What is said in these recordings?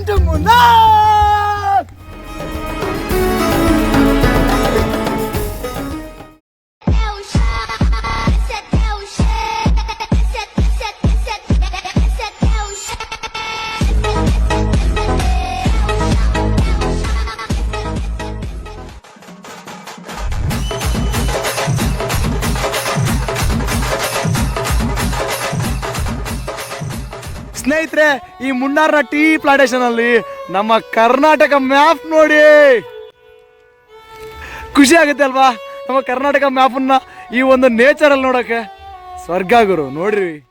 한정 문화 ಈ ಮುನ್ನಾರ್ನ tea plantation ಅಲ್ಲಿ ನಮ್ಮ ಕರ್ನಾಟಕ ಮ್ಯಾಪ್ ನೋಡಿ. ಖುಷಿ ಆಗುತ್ತೆ ಅಲ್ವಾ? ನಮ್ಮ ಕರ್ನಾಟಕ ಮ್ಯಾಪನ್ನ ಈ ಒಂದು ನೇಚರ್ ಅಲ್ಲಿ ನೋಡಕ್ಕೆ ಸ್ವರ್ಗ ಗುರು, ನೋಡ್ರಿ.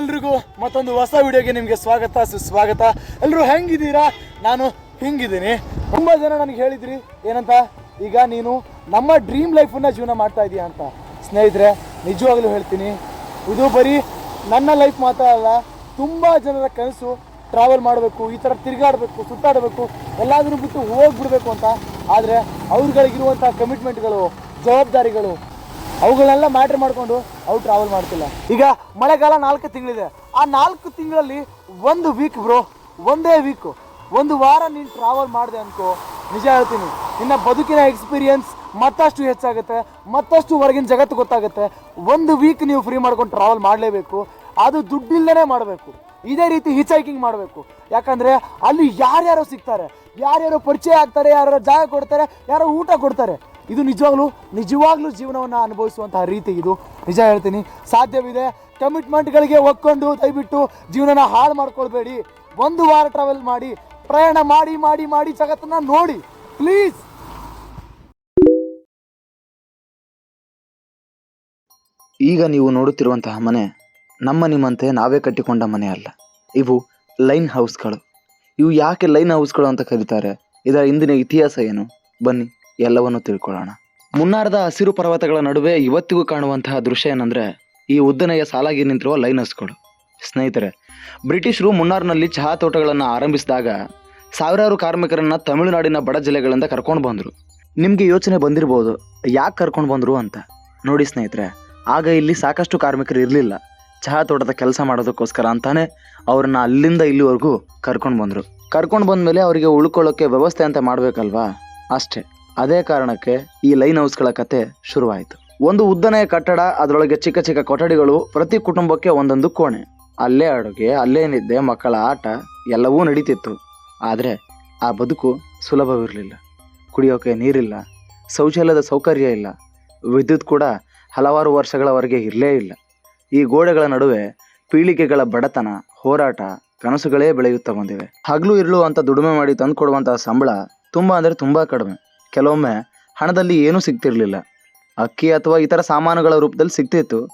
ಎಲ್ರಿಗೂ ಮತ್ತೊಂದು ಹೊಸ ವಿಡಿಯೋಗೆ ನಿಮಗೆ ಸ್ವಾಗತ, ಸುಸ್ವಾಗತ. ಎಲ್ಲರೂ ಹೆಂಗಿದ್ದೀರಾ? ನಾನು ಹಿಂಗಿದ್ದೀನಿ. ತುಂಬಾ ಜನ ನನಗೆ ಹೇಳಿದ್ರಿ, ಏನಂತ? ಈಗ ನೀನು ನಮ್ಮ ಡ್ರೀಮ್ ಲೈಫನ್ನ ಜೀವನ ಮಾಡ್ತಾ ಇದೀಯಾ ಅಂತ. ಸ್ನೇಹಿತರೆ, ನಿಜವಾಗ್ಲೂ ಹೇಳ್ತೀನಿ. ಇದು ಬರೀ ನನ್ನ ಲೈಫ್ ಮಾತ್ರ ಅಲ್ಲ, ತುಂಬಾ ಜನರ ಕನಸು ಟ್ರಾವೆಲ್ ಮಾಡಬೇಕು, ಈ ಥರ ತಿರುಗಾಡಬೇಕು, ಸುತ್ತಾಡಬೇಕು, ಎಲ್ಲಾದ್ರೂ ಬಿಟ್ಟು ಹೋಗ್ಬಿಡ್ಬೇಕು ಅಂತ. ಆದರೆ ಅವ್ರುಗಳಿಗಿರುವಂಥ ಕಮಿಟ್ಮೆಂಟ್ಗಳು ಜವಾಬ್ದಾರಿಗಳು ಅವುಗಳನ್ನೆಲ್ಲ ಮ್ಯಾಟ್ರ್ ಮಾಡಿಕೊಂಡು ಅವು ಟ್ರಾವೆಲ್ ಮಾಡ್ತಿಲ್ಲ. ಈಗ ಮಳೆಗಾಲ ನಾಲ್ಕು ತಿಂಗಳಿದೆ. ಆ ನಾಲ್ಕು ತಿಂಗಳಲ್ಲಿ ಒಂದು ವೀಕ್ ಬ್ರೋ ಒಂದೇ ವೀಕು ಒಂದು ವಾರ ನೀನು ಟ್ರಾವೆಲ್ ಮಾಡಿದೆ ಅನ್ಕೋ. ನಿಜ ಹೇಳ್ತೀನಿ, ನಿನ್ನ ಬದುಕಿನ ಎಕ್ಸ್ಪೀರಿಯನ್ಸ್ ಮತ್ತಷ್ಟು ಹೆಚ್ಚಾಗುತ್ತೆ, ಮತ್ತಷ್ಟು ಹೊರಗಿನ ಜಗತ್ತು ಗೊತ್ತಾಗುತ್ತೆ. ಒಂದು ವೀಕ್ ನೀವು ಫ್ರೀ ಮಾಡ್ಕೊಂಡು ಟ್ರಾವೆಲ್ ಮಾಡಲೇಬೇಕು. ಅದು ದುಡ್ಡಿಲ್ಲದೇ ಮಾಡಬೇಕು. ಇದೇ ರೀತಿ ಹಿಚ್ ಹೈಕಿಂಗ್ ಮಾಡಬೇಕು. ಯಾಕಂದರೆ ಅಲ್ಲಿ ಯಾರ್ಯಾರೋ ಸಿಗ್ತಾರೆ, ಯಾರ್ಯಾರೋ ಪರಿಚಯ ಆಗ್ತಾರೆ ಯಾರು ಜಾಗ ಕೊಡ್ತಾರೆ, ಯಾರೋ ಊಟ ಕೊಡ್ತಾರೆ. ಇದು ನಿಜವಾಗ್ಲೂ ನಿಜವಾಗ್ಲೂ ಜೀವನವನ್ನು ಅನುಭವಿಸುವಂತಹ ರೀತಿ ಇದು. ನಿಜ ಹೇಳ್ತೀನಿ, ಸಾಧ್ಯವಿದೆ. ಕಮಿಟ್ಮೆಂಟ್ಗಳಿಗೆ ಒಕ್ಕೊಂಡು ದಯವಿಟ್ಟು ಜೀವನನ ಹಾಳು ಮಾಡ್ಕೊಳ್ಬೇಡಿ. ಒಂದು ವಾರ ಟ್ರಾವೆಲ್ ಮಾಡಿ, ಪ್ರಯಾಣ ಮಾಡಿ ಮಾಡಿ ಮಾಡಿ ಜಗತ್ತನ್ನ ನೋಡಿ. ಪ್ಲೀಸ್ ಈಗ ನೀವು ನೋಡುತ್ತಿರುವಂತಹ ಮನೆ, ನಮ್ಮ ನಿಮ್ಮಂತೆ ನಾವೇ ಕಟ್ಟಿಕೊಂಡ ಮನೆ ಅಲ್ಲ. ಇವು ಲೈನ್ ಹೌಸ್ಗಳು. ಇವು ಯಾಕೆ ಲೈನ್ ಹೌಸ್ಗಳು ಅಂತ ಕರೀತಾರೆ? ಇದರ ಹಿಂದಿನ ಇತಿಹಾಸ ಏನು? ಬನ್ನಿ. ಎಲ್ಲವನ್ನು ತಿಳ್ಕೊಳ್ಳೋಣ. ಮುನ್ನಾರದ ಹಸಿರು ಪರ್ವತಗಳ ನಡುವೆ ಇವತ್ತಿಗೂ ಕಾಣುವಂತಹ ದೃಶ್ಯ ಏನಂದ್ರೆ, ಈ ಉದ್ದನೆಯ ಸಾಲಾಗಿ ನಿಂತಿರುವ ಲೈನ್ ಹೌಸ್ಗಳು ಸ್ನೇಹಿತರೆ, ಬ್ರಿಟಿಷರು ಮುನ್ನಾರ್ನಲ್ಲಿ ಚಹಾ ತೋಟಗಳನ್ನು ಆರಂಭಿಸಿದಾಗ ಸಾವಿರಾರು ಕಾರ್ಮಿಕರನ್ನ ತಮಿಳುನಾಡಿನ ಬಡ ಜಿಲ್ಲೆಗಳಿಂದ ಕರ್ಕೊಂಡು ಬಂದರು. ನಿಮಗೆ ಯೋಚನೆ ಬಂದಿರ್ಬೋದು, ಯಾಕೆ ಕರ್ಕೊಂಡು ಬಂದರು ಅಂತ. ನೋಡಿ ಸ್ನೇಹಿತರೆ, ಆಗ ಇಲ್ಲಿ ಸಾಕಷ್ಟು ಕಾರ್ಮಿಕರು ಇರಲಿಲ್ಲ. ಚಹಾ ತೋಟದ ಕೆಲಸ ಮಾಡೋದಕ್ಕೋಸ್ಕರ ಅಂತಾನೆ ಅವ್ರನ್ನ ಅಲ್ಲಿಂದ ಇಲ್ಲಿವರೆಗೂ ಕರ್ಕೊಂಡು ಬಂದರು. ಕರ್ಕೊಂಡು ಬಂದಮೇಲೆ ಅವರಿಗೆ ಉಳ್ಕೊಳ್ಳೋಕ್ಕೆ ವ್ಯವಸ್ಥೆ ಅಂತ ಮಾಡಬೇಕಲ್ವಾ? ಅಷ್ಟೇ. ಅದೇ ಕಾರಣಕ್ಕೆ ಈ ಲೈನ್ ಹೌಸ್ಗಳ ಕತೆ ಶುರುವಾಯಿತು. ಒಂದು ಉದ್ದನೆಯ ಕಟ್ಟಡ, ಅದರೊಳಗೆ ಚಿಕ್ಕ ಚಿಕ್ಕ ಕೊಠಡಿಗಳು, ಪ್ರತಿ ಕುಟುಂಬಕ್ಕೆ ಒಂದೊಂದು ಕೋಣೆ. ಅಲ್ಲೇ ಅಡುಗೆ, ಅಲ್ಲೇ ನಿದ್ದೆ, ಮಕ್ಕಳ ಆಟ, ಎಲ್ಲವೂ ನಡೀತಿತ್ತು. ಆದರೆ ಆ ಬದುಕು ಸುಲಭವಿರಲಿಲ್ಲ. ಕುಡಿಯೋಕೆ ನೀರಿಲ್ಲ, ಶೌಚಾಲಯದ ಸೌಕರ್ಯ ಇಲ್ಲ, ವಿದ್ಯುತ್ ಕೂಡ ಹಲವಾರು ವರ್ಷಗಳವರೆಗೆ ಇರಲೇ ಇಲ್ಲ. ಈ ಗೋಡೆಗಳ ನಡುವೆ ಪೀಳಿಗೆಗಳ ಬಡತನ, ಹೋರಾಟ, ಕನಸುಗಳೇ ಬೆಳೆಯುತ್ತಾ ಬಂದಿವೆ. ಹಗಲು, ಇರಲು ಅಂತ ದುಡಿಮೆ ಮಾಡಿ ತಂದುಕೊಡುವಂತಹ ಸಂಬಳ ತುಂಬ ಅಂದರೆ ತುಂಬ ಕಡಿಮೆ. ಕೆಲವೊಮ್ಮೆ ಹಣದಲ್ಲಿ ಏನೂ ಸಿಗ್ತಿರಲಿಲ್ಲ. ಅಕ್ಕಿ ಅಥವಾ ಇತರ ಸಾಮಾನುಗಳ ರೂಪದಲ್ಲಿ ಸಿಗ್ತಿತ್ತು.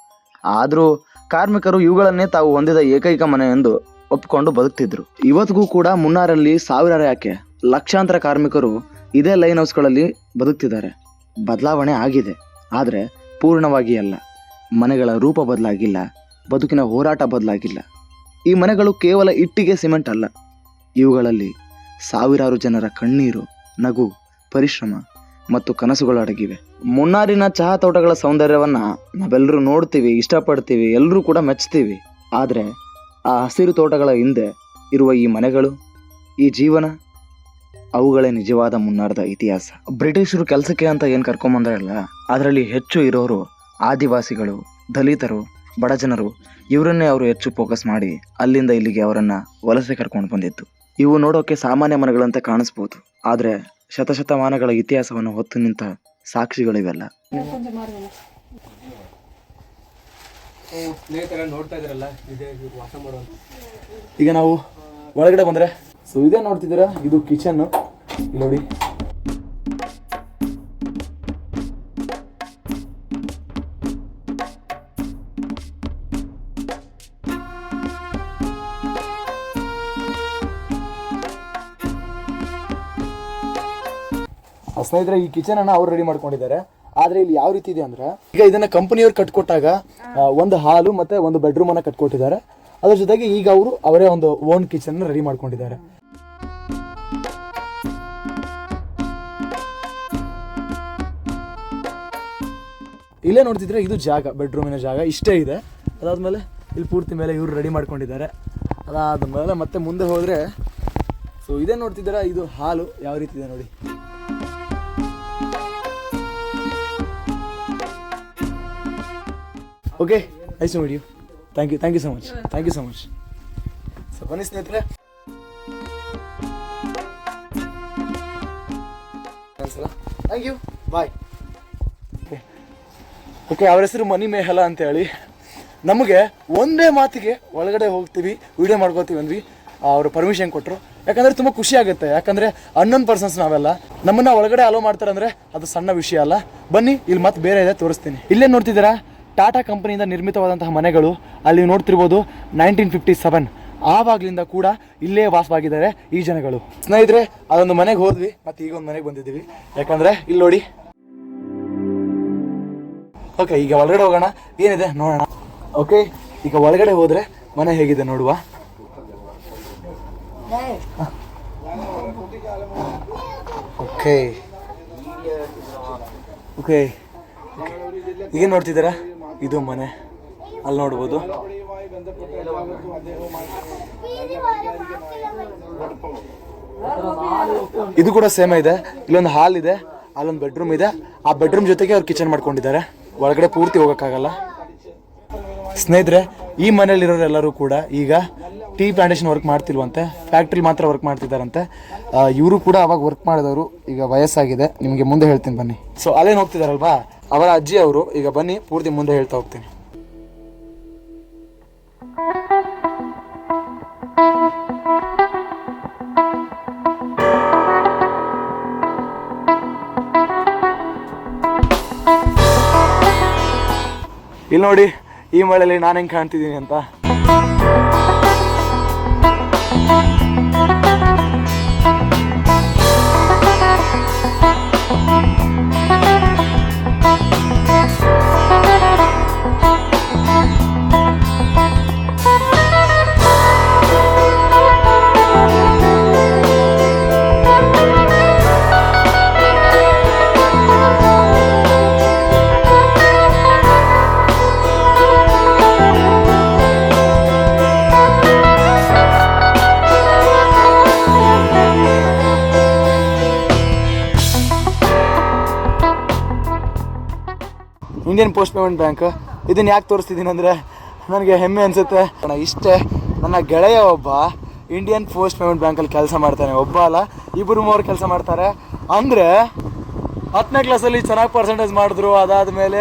ಆದರೂ ಕಾರ್ಮಿಕರು ಇವುಗಳನ್ನೇ ತಾವು ಹೊಂದಿದ ಏಕೈಕ ಮನೆ ಎಂದು ಒಪ್ಪಿಕೊಂಡು ಬದುಕ್ತಿದ್ರು. ಇವತ್ತಿಗೂ ಕೂಡ ಮುನ್ನಾರಲ್ಲಿ ಸಾವಿರಾರು ಯಾಕೆ ಲಕ್ಷಾಂತರ ಕಾರ್ಮಿಕರು ಇದೇ ಲೈನ್ ಹೌಸ್ಗಳಲ್ಲಿ ಬದುಕ್ತಿದ್ದಾರೆ. ಬದಲಾವಣೆ ಆಗಿದೆ. ಆದರೆ ಪೂರ್ಣವಾಗಿ ಅಲ್ಲ. ಮನೆಗಳ ರೂಪ ಬದಲಾಗಿಲ್ಲ. ಬದುಕಿನ ಹೋರಾಟ ಬದಲಾಗಿಲ್ಲ. ಈ ಮನೆಗಳು ಕೇವಲ ಇಟ್ಟಿಗೆ ಸಿಮೆಂಟ್ ಅಲ್ಲ. ಇವುಗಳಲ್ಲಿ ಸಾವಿರಾರು ಜನರ ಕಣ್ಣೀರು, ನಗು ಪರಿಶ್ರಮ ಮತ್ತು ಕನಸುಗಳು ಅಡಗಿವೆ ಮುನ್ನಾರಿನ ಚಹಾ ತೋಟಗಳ ಸೌಂದರ್ಯವನ್ನ ನಾವೆಲ್ಲರೂ ನೋಡ್ತೀವಿ, ಇಷ್ಟಪಡ್ತೀವಿ, ಎಲ್ಲರೂ ಕೂಡ ಮೆಚ್ತೀವಿ. ಆದರೆ ಆ ಹಸಿರು ತೋಟಗಳ ಹಿಂದೆ ಇರುವ ಈ ಮನೆಗಳು, ಈ ಜೀವನ, ಅವುಗಳೇ ನಿಜವಾದ ಮುನ್ನಾರದ ಇತಿಹಾಸ. ಬ್ರಿಟಿಷರು ಕೆಲಸಕ್ಕೆ ಅಂತ ಏನು ಕರ್ಕೊಂಬಂದ್ರಲ್ಲ, ಅದರಲ್ಲಿ ಹೆಚ್ಚು ಇರೋರು ಆದಿವಾಸಿಗಳು, ದಲಿತರು ಬಡಜನರು ಇವರನ್ನೇ ಅವರು ಹೆಚ್ಚು ಫೋಕಸ್ ಮಾಡಿ ಅಲ್ಲಿಂದ ಇಲ್ಲಿಗೆ ಅವರನ್ನು ವಲಸೆ ಕರ್ಕೊಂಡು ಬಂದಿತ್ತು ಇವು ನೋಡೋಕೆ ಸಾಮಾನ್ಯ ಮನೆಗಳಂತೆ ಕಾಣಿಸ್ಬೋದು. ಆದರೆ ಶತಶತಮಾನಗಳ ಇತಿಹಾಸವನ್ನು ಹೊತ್ತು ನಿಂತ ಸಾಕ್ಷಿಗಳಿವೆಲ್ಲ. ಈಗ ನಾವು ಒಳಗಡೆ ಬಂದ್ರೆ ಸೊ ಇದೇ ನೋಡ್ತಿದ್ದೀರಾ? ಇದು ಕಿಚನ್ ನೋಡಿ. ಸ್ನೇಹಿತರೆ, ಈ ಕಿಚನ್ ಅನ್ನ ಅವ್ರು ರೆಡಿ ಮಾಡ್ಕೊಂಡಿದ್ದಾರೆ. ಆದ್ರೆ ಇಲ್ಲಿ ಯಾವ ರೀತಿ ಇದೆ ಅಂದ್ರೆ, ಈಗ ಇದನ್ನ ಕಂಪನಿಯವ್ರು ಕಟ್ಕೊಟ್ಟಾಗ ಒಂದು ಹಾಲು ಮತ್ತೆ ಒಂದು ಬೆಡ್ರೂಮ್ ಅನ್ನ ಕಟ್ಕೊಟ್ಟಿದ್ದಾರೆ. ಅದ್ರ ಜೊತೆಗೆ ಈಗ ಅವರು ಅವರೇ ಒಂದು ಓನ್ ಕಿಚನ್ ರೆಡಿ ಮಾಡ್ಕೊಂಡಿದ್ದಾರೆ. ಇಲ್ಲೇ ನೋಡ್ತಿದ್ರೆ ಇದು ಜಾಗ ಬೆಡ್ರೂಮಿನ ಜಾಗ, ಇಷ್ಟೇ ಇದೆ. ಅದಾದ್ಮೇಲೆ ಇಲ್ಲಿ ಪೂರ್ತಿ ಮೇಲೆ ಇವರು ರೆಡಿ ಮಾಡ್ಕೊಂಡಿದ್ದಾರೆ. ಅದಾದ್ಮೇಲೆ ಮತ್ತೆ ಮುಂದೆ ಹೋದ್ರೆ ಸೊ ಇದೇ ನೋಡ್ತಿದ್ದೀರಾ, ಇದು ಹಾಲು, ಯಾವ ರೀತಿ ಇದೆ ನೋಡಿ. Okay I show you thank you thank you so much thank you so much so ಬನ್ನಿ ಸ್ನೇಹಿತರೆ. Thank you bye okay okay ಅವ್ರ ಹೆಸರು ಮನಿ ಮೇಹಲ ಅಂತ ಹೇಳಿ ನಮಗೆ ಒಂದೇ ಮಾತಿಗೆ ಒಳಗಡೆ ಹೋಗ್ತೀವಿ ವೀಡಿಯೋ ಮಾಡ್ಕೋತೀವಿ ಅಂದ್ವಿ. ಅವರು ಪರ್ಮಿಷನ್ ಕೊಟ್ಟರು ಯಾಕಂದರೆ ತುಂಬ ಖುಷಿ ಆಗುತ್ತೆ. ಯಾಕಂದರೆ ಅನ್ನೋನ್ ಪರ್ಸನ್ಸ್ ನಾವೆಲ್ಲ. ನಮ್ಮನ್ನು ಒಳಗಡೆ ಅಲೋ ಮಾಡ್ತಾರೆ ಅಂದರೆ ಅದು ಸಣ್ಣ ವಿಷಯ ಅಲ್ಲ. ಬನ್ನಿ ಇಲ್ಲಿ ಮತ್ತೆ ಬೇರೆ ಇದೆ ತೋರಿಸ್ತೀನಿ. ಇಲ್ಲೇ ನೋಡ್ತಿದ್ದೀರಾ? ಟಾಟಾ ಕಂಪನಿಯಿಂದ ನಿರ್ಮಿತವಾದಂತಹ ಮನೆಗಳು ಅಲ್ಲಿ ನೋಡ್ತಿರ್ಬೋದು ನೈನ್ಟೀನ್ ಫಿಫ್ಟಿ ಸೆವೆನ್. ಆವಾಗ್ಲಿಂದ ಕೂಡ ಇಲ್ಲೇ ವಾಸವಾಗಿದ್ದಾರೆ ಈ ಜನಗಳು. ಸ್ನೇಹಿತರೆ, ಅದೊಂದು ಮನೆಗೆ ಹೋದ್ವಿ, ಮತ್ತೆ ಈಗ ಒಂದು ಮನೆಗೆ ಬಂದಿದ್ದೀವಿ. ಯಾಕಂದ್ರೆ ಇಲ್ಲಿ ನೋಡಿ. ಓಕೆ ಈಗ ಒಳಗಡೆ ಹೋಗೋಣ. ಏನಿದೆ ನೋಡೋಣ. ಓಕೆ ಈಗ ಒಳಗಡೆ ಹೋದ್ರೆ ಮನೆ ಹೇಗಿದೆ ನೋಡುವ? ಓಕೆ ಓಕೆ ಈಗ ನೋಡ್ತಿದ್ದೀರಾ? ಇದು ಮನೆ. ಅಲ್ಲಿ ನೋಡ್ಬೋದು. ಇದು ಕೂಡ ಸೇಮ್ ಇದೆ. ಇಲ್ಲೊಂದು ಹಾಲ್ ಇದೆ. ಅಲ್ಲೊಂದು ಬೆಡ್ರೂಮ್ ಇದೆ. ಆ ಬೆಡ್ರೂಮ್ ಜೊತೆಗೆ ಅವ್ರು ಕಿಚನ್ ಮಾಡ್ಕೊಂಡಿದ್ದಾರೆ. ಒಳಗಡೆ ಪೂರ್ತಿ ಹೋಗೋಕ್ಕಾಗಲ್ಲ. ಸ್ನೇಹಿತರೆ, ಈ ಮನೇಲಿರೋರೆಲ್ಲರೂ ಕೂಡ ಈಗ ಟೀ ಪ್ಲಾಂಟೇಶನ್ ವರ್ಕ್ ಮಾಡ್ತಿಲ್ವಂತೆ ಫ್ಯಾಕ್ಟ್ರಿ ಮಾತ್ರ ವರ್ಕ್ ಮಾಡ್ತಿದ್ದಾರಂತೆ. ಇವರು ಕೂಡ ಅವಾಗ ವರ್ಕ್ ಮಾಡಿದವರು ಈಗ ವಯಸ್ಸಾಗಿದೆ. ನಿಮಗೆ ಮುಂದೆ ಹೇಳ್ತೀನಿ ಬನ್ನಿ. ಸೊ ಅಲ್ಲೇನು ಹೋಗ್ತಿದಾರಲ್ವಾ? ಅವರ ಅಜ್ಜಿ ಅವರು, ಈಗ ಬನ್ನಿ, ಪೂರ್ತಿ ಮುಂದೆ ಹೇಳ್ತಾ ಹೋಗ್ತೀನಿ. ಇಲ್ಲಿ ನೋಡಿ ಈ ಮಳೆಯಲ್ಲಿ ನಾನು ಹೆಂಗೆ ಕಾಣ್ತಿದ್ದೀನಿ ಅಂತ? Indian post payment bank. ಇದನ್ನ ಯಾಕೆ ತೋರಿಸ್ತಿದ್ದೀನಿ ಅಂದರೆ ನನಗೆ ಹೆಮ್ಮೆ ಅನಿಸುತ್ತೆ. ಇಷ್ಟೇ, ನನ್ನ ಗೆಳೆಯ ಒಬ್ಬ ಇಂಡಿಯನ್ ಪೋಸ್ಟ್ ಪೇಮೆಂಟ್ ಬ್ಯಾಂಕಲ್ಲಿ ಕೆಲಸ ಮಾಡ್ತಾನೆ. ಒಬ್ಬ ಅಲ್ಲ ಇಬ್ಬರು ಮೂವರು ಕೆಲಸ ಮಾಡ್ತಾರೆ. ಅಂದರೆ, ಹತ್ತನೇ ಕ್ಲಾಸಲ್ಲಿ ಚೆನ್ನಾಗಿ ಪರ್ಸೆಂಟೇಜ್ ಮಾಡಿದ್ರು. ಅದಾದ ಮೇಲೆ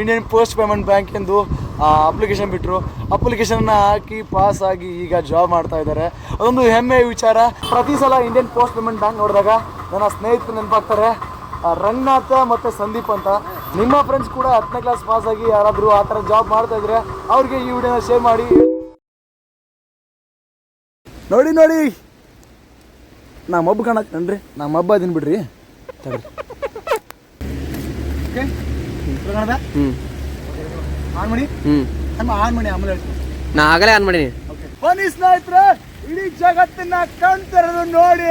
ಇಂಡಿಯನ್ ಪೋಸ್ಟ್ ಪೇಮೆಂಟ್ ಬ್ಯಾಂಕಿಂದು ಅಪ್ಲಿಕೇಶನ್ ಬಿಟ್ಟರು ಅಪ್ಲಿಕೇಶನ್ನ ಹಾಕಿ ಪಾಸ್ ಆಗಿ ಈಗ ಜಾಬ್ ಮಾಡ್ತಾ ಇದ್ದಾರೆ. ಅದೊಂದು ಹೆಮ್ಮೆ ವಿಚಾರ. ಪ್ರತಿ ಸಲ ಇಂಡಿಯನ್ ಪೋಸ್ಟ್ ಪೇಮೆಂಟ್ ಬ್ಯಾಂಕ್ ನೋಡಿದಾಗ ನನ್ನ ಸ್ನೇಹಿತರು ನೆನಪಾಗ್ತಾರೆ ರಂಗನಾಥ ಮತ್ತು ಸಂದೀಪ್ ಅಂತ. ನಿಮ್ಮ ಫ್ರೆಂಡ್ಸ್ ಕೂಡ ಹತ್ತನೇ ಕ್ಲಾಸ್ ಪಾಸ್ ಆಗಿ ಯಾರಾದರೂ ಆ ಥರ ಜಾಬ್ ಮಾಡ್ತಾ ಇದ್ರೆ ಅವ್ರಿಗೆ ಈ ವಿಡಿಯೋನ ಶೇರ್ ಮಾಡಿ. ನೋಡಿ ನೋಡಿ. ನಾ ಮಬ್ಬು ಕಾಣತ್ತೇನ್ರಿ ನಾ ಮಬ್ಬ ಅದೀನಿ ಬಿಡ್ರಿ. ಆನ್ ಮಾಡಿ? ಹ್ಞೂ ನಮ್ಮ ಆನ್ ಮಾಡಿ ಆಮೇಲೆ ನಾ ಆಗಲೇ ಆನ್ ಮಾಡೀನಿ. ಬನ್ನಿ ಸ್ನೇಹಿತರೆ ಇಡೀ ಜಗತ್ತನ್ನ ಕಾಣ್ತಿರೋದು ನೋಡಿ.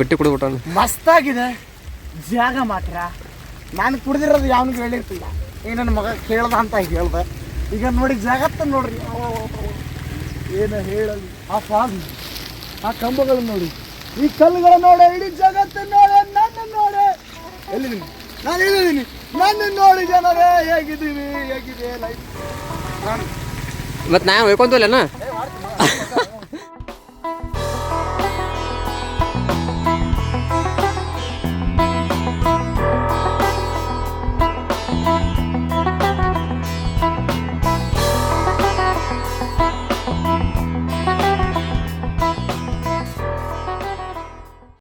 ಬಿಟ್ಟು ಕುಡಿದ್ಬಿಟ್ಟು ಮಸ್ತಾಗಿದೆ. ಜಾಗ ಮಾತ್ರ. ನಾನು ಕುಡಿದಿರೋದು ಯಾವನಿಗೆ ಹೇಳಿರ್ತಿಲ್ಲ. ಏ ನನ್ನ ಮಗ ಕೇಳ್ದ ಅಂತ ಹೇಳ್ದೆ. ಈಗ ನೋಡಿ ಜಗತ್ತ ನೋಡ್ರಿ. ಏನು ಹೇಳಲಿ? ಆ ಫಾಗ್ ಆ ಕಂಬಗಳು ನೋಡಿ. ಈ ಕಲ್ಲುಗಳ ನೋಡೆ ಇಡೀ ಜಗತ್ತ ನೋಡೆ ನನ್ನ ನೋಡೆ. ಎಲ್ಲಿ ನೀವು ನಾನು ಹೇಳಿದ್ದೀನಿ ನನ್ನ ನೋಡಿ ಜನರೇ ಹೇಗಿದ್ದೀವಿ ಹೇಗಿದೆ ಲೈಫ್ ನಾನು ಮತ್ತು ನಾ ಹೊಯ್ಕೊಂತಲ್ಲನ